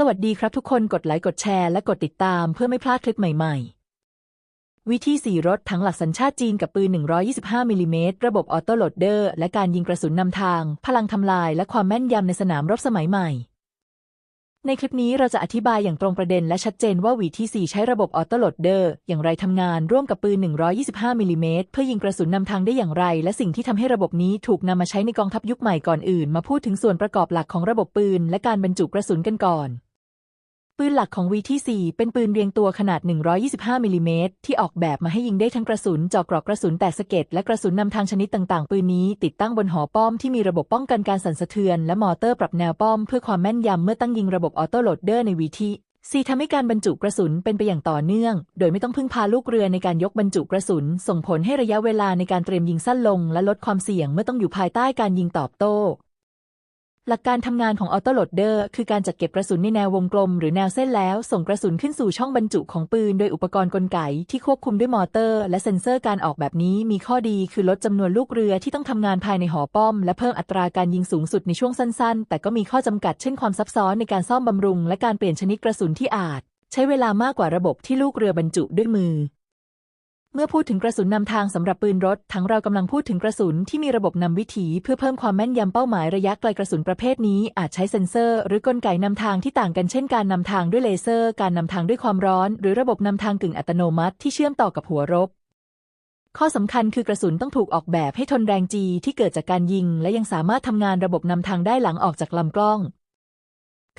สวัสดีครับทุกคนกดไลค์กดแชร์และกดติดตามเพื่อไม่พลาดคลิปใหม่ ๆ วิธีสีรถทั้งหลักสัญชาติจีนกับปืน 125มิลลิเมตรระบบออโต้โหลดเดอร์และการยิงกระสุนนำทาง พลังทำลายและความแม่นยำในสนามรบสมัยใหม่ ในคลิปนี้เราจะอธิบายอย่างตรงประเด็นและชัดเจนว่าวิธี4ใช้ระบบออโต้โหลดเดอร์อย่างไรทำงานร่วมกับปืน 125มิลลิเมตรเพื่อยิงกระสุนนำทางได้อย่างไร และสิ่งที่ทำให้ระบบนี้ถูกนำมาใช้ในกองทัพยุคใหม่ก่อนอื่น มาพูดถึงส่วนประกอบหลักของระบบปืน และการบรรจุกระสุนกันก่อน ปืนหลักของ V-T4 เป็นปืนเรียงตัวขนาด 125 มิลลิเมตรที่ออกแบบมาให้ยิงได้ทั้งกระสุนเจาะเกรอกกระสุนแตกสะเก็ดและกระสุนนำทางชนิดต่างๆ ปืนนี้ติดตั้งบนหอป้อมที่มีระบบป้องกันการสั่นสะเทือน และมอเตอร์ปรับแนวป้อมเพื่อความแม่นยำเมื่อตั้งยิงระบบออโต้โหลดเดอร์ใน V-T4 ทำให้การบรรจุกระสุนเป็นไปอย่างต่อเนื่อง โดยไม่ต้องพึ่งพาลูกเรือในการยกบรรจุกระสุน ส่งผลให้ระยะเวลาในการเตรียมยิงสั้นลง และลดความเสี่ยงเมื่อต้องอยู่ภายใต้การยิงตอบโต้ หลักการทำงานของออโต้โหลดเดอร์คือการจัดเก็บกระสุนในแนววงกลม หรือแนวเส้นแล้ว ส่งกระสุนขึ้นสู่ช่องบรรจุของปืน โดยอุปกรณ์กลไกที่ควบคุมด้วยมอเตอร์ และเซ็นเซอร์การออกแบบนี้มีข้อดีคือลดจำนวนลูกเรือที่ต้องทำงานภายในหอป้อม และเพิ่มอัตราการยิงสูงสุดในช่วงสั้นๆ แต่ก็มีข้อจำกัดเช่นความซับซ้อนในการซ่อมบำรุง และการเปลี่ยนชนิดกระสุนที่อาจ ใช้เวลามากกว่าระบบที่ลูกเรือบรรจุด้วยมือ เมื่อพูดถึงกระสุนนำทางสำหรับปืนรถ ทั้งเรากำลังพูดถึงกระสุนที่มีระบบนำวิถี เพื่อเพิ่มความแม่นยำเป้าหมายระยะไกลกระสุนประเภทนี้อาจใช้เซ็นเซอร์ หรือกลไกนำทางที่ต่างกันเช่นการนำทางด้วยเลเซอร์ การนำทางด้วยความร้อน หรือระบบนำทางกึ่งอัตโนมัติที่เชื่อมต่อกับหัวรบ ข้อสำคัญคือกระสุนต้องถูกออกแบบให้ทนแรงจีที่เกิดจากการยิง และยังสามารถทำงานระบบนำทางได้หลังออกจากลำกล้อง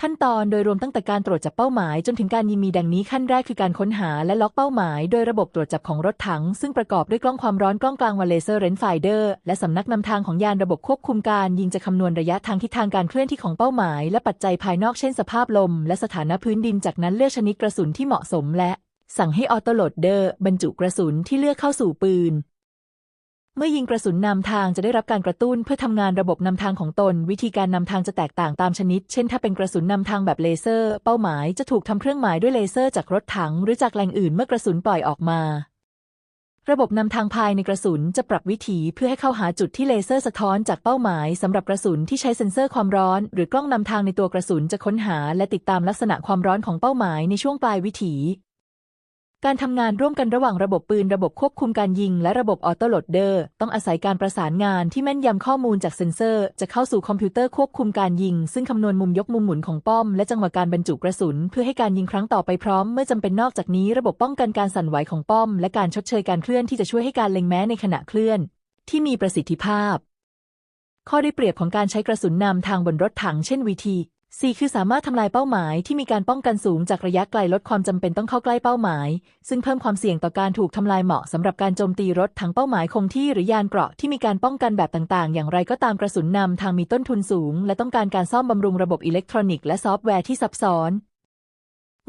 ขั้นตอนโดยรวมตั้งแต่การตรวจจับเป้าหมายจนถึงการยิงมีดังนี้ขั้นแรกคือการค้นหาและล็อกเป้าหมาย โดยระบบตรวจจับของรถถัง ซึ่งประกอบด้วยกล้องความร้อนกล้องกลางวันเลเซอร์เรนไฟเดอร์และสำนักนำทางของยานระบบควบคุมการยิงจะคำนวณระยะทางทิศทางการเคลื่อนที่ของเป้าหมาย และปัจจัยภายนอกเช่นสภาพลม และสถานะพื้นดินจากนั้นเลือกชนิดกระสุนที่เหมาะสมและสั่งให้ออโตโหลดเดอร์บรรจุกระสุนที่เลือกเข้าสู่ปืน เมื่อยิงกระสุนนำทางจะได้รับการกระตุ้นเพื่อทำงานระบบนำทางของตน วิธีการนำทางจะแตกต่างตามชนิด เช่น ถ้าเป็นกระสุนนำทางแบบเลเซอร์ เป้าหมายจะถูกทำเครื่องหมายด้วยเลเซอร์จากรถถัง หรือจากแหล่งอื่นเมื่อกระสุนปล่อยออกมา ระบบนำทางภายในกระสุนจะปรับวิถีเพื่อให้เข้าหาจุดที่เลเซอร์สะท้อนจากเป้าหมายสำหรับกระสุนที่ใช้เซ็นเซอร์ความร้อน หรือกล้องนำทางในตัวกระสุนจะค้นหา และติดตามลักษณะความร้อนของเป้าหมายในช่วงปลายวิถี การทำงานร่วมกันระหว่างระบบปืนระบบควบคุมการยิง และระบบออโต้โหลดเดอร์ต้องอาศัยการประสานงานที่แม่นยำข้อมูลจากเซ็นเซอร์ จะเข้าสู่คอมพิวเตอร์ควบคุมการยิง ซึ่งคำนวณมุมยกมุมหมุนของป้อม และจังหวะการบรรจุกระสุน เพื่อให้การยิงครั้งต่อไปพร้อมเมื่อจำเป็นนอกจากนี้ระบบป้องกันการสั่นไหวของป้อม และการชดเชยการเคลื่อนที่จะช่วยให้การเล็งแม้ในขณะเคลื่อน ที่มีประสิทธิภาพ ข้อได้เปรียบของการใช้กระสุนนำทางบนรถถังเช่นวีที 4 คือสามารถทำลายเป้าหมายที่มีการป้องกันสูงจากระยะไกลลดความจำเป็นต้องเข้าใกล้เป้าหมาย ซึ่งเพิ่มความเสี่ยงต่อการถูกทำลายเหมาะสำหรับการโจมตีรถถังเป้าหมายคงที่หรือยานเกราะที่มีการป้องกันแบบต่างๆ อย่างไรก็ตามกระสุนนำทางมีต้นทุนสูง และต้องการการซ่อมบำรุงระบบอิเล็กทรอนิกส์และซอฟต์แวร์ที่ซับซ้อน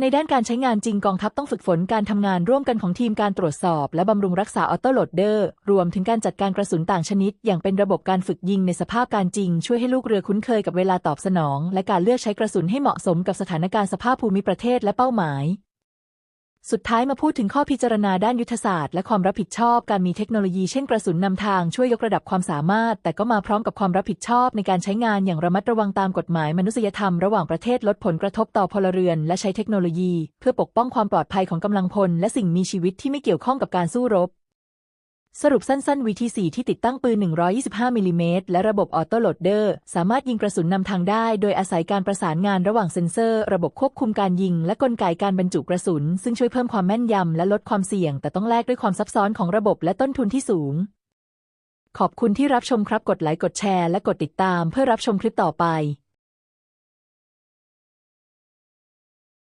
ในด้านการใช้งานจริงกองทัพต้องฝึกฝนการทำงานร่วมกันของทีมการตรวจสอบ และบำรุงรักษาออโต้โหลดเดอร์ รวมถึงการจัดการกระสุนต่างชนิด อย่างเป็นระบบการฝึกยิงในสภาพการจริง ช่วยให้ลูกเรือคุ้นเคยกับเวลาตอบสนอง และการเลือกใช้กระสุนให้เหมาะสมกับสถานการณ์สภาพภูมิประเทศและเป้าหมาย สุดท้ายมาพูดถึงข้อพิจารณาด้านยุทธศาสตร์และความรับผิดชอบการมีเทคโนโลยีเช่นกระสุนนำทางช่วยยกระดับความสามารถ แต่ก็มาพร้อมกับความรับผิดชอบในการใช้งานอย่างระมัดระวังตามกฎหมายมนุษยธรรมระหว่างประเทศลดผลกระทบต่อพลเรือน และใช้เทคโนโลยี เพื่อปกป้องความปลอดภัยของกำลังพล และสิ่งมีชีวิตที่ไม่เกี่ยวข้องกับการสู้รบ สรุปสั้นๆ VT4 ที่ติดตั้งปืน 125 มิลลิเมตรและระบบออโต้โหลดเดอร์ สามารถยิงกระสุนนำทางได้ โดยอาศัยการประสานงานระหว่างเซ็นเซอร์ ระบบควบคุมการยิง และกลไกการบรรจุกระสุน ซึ่งช่วยเพิ่มความแม่นยำและลดความเสี่ยง แต่ต้องแลกด้วยความซับซ้อนของระบบและต้นทุนที่สูง ขอบคุณที่รับชมครับกดไลค์กดแชร์และกดติดตามเพื่อรับชมคลิปต่อไป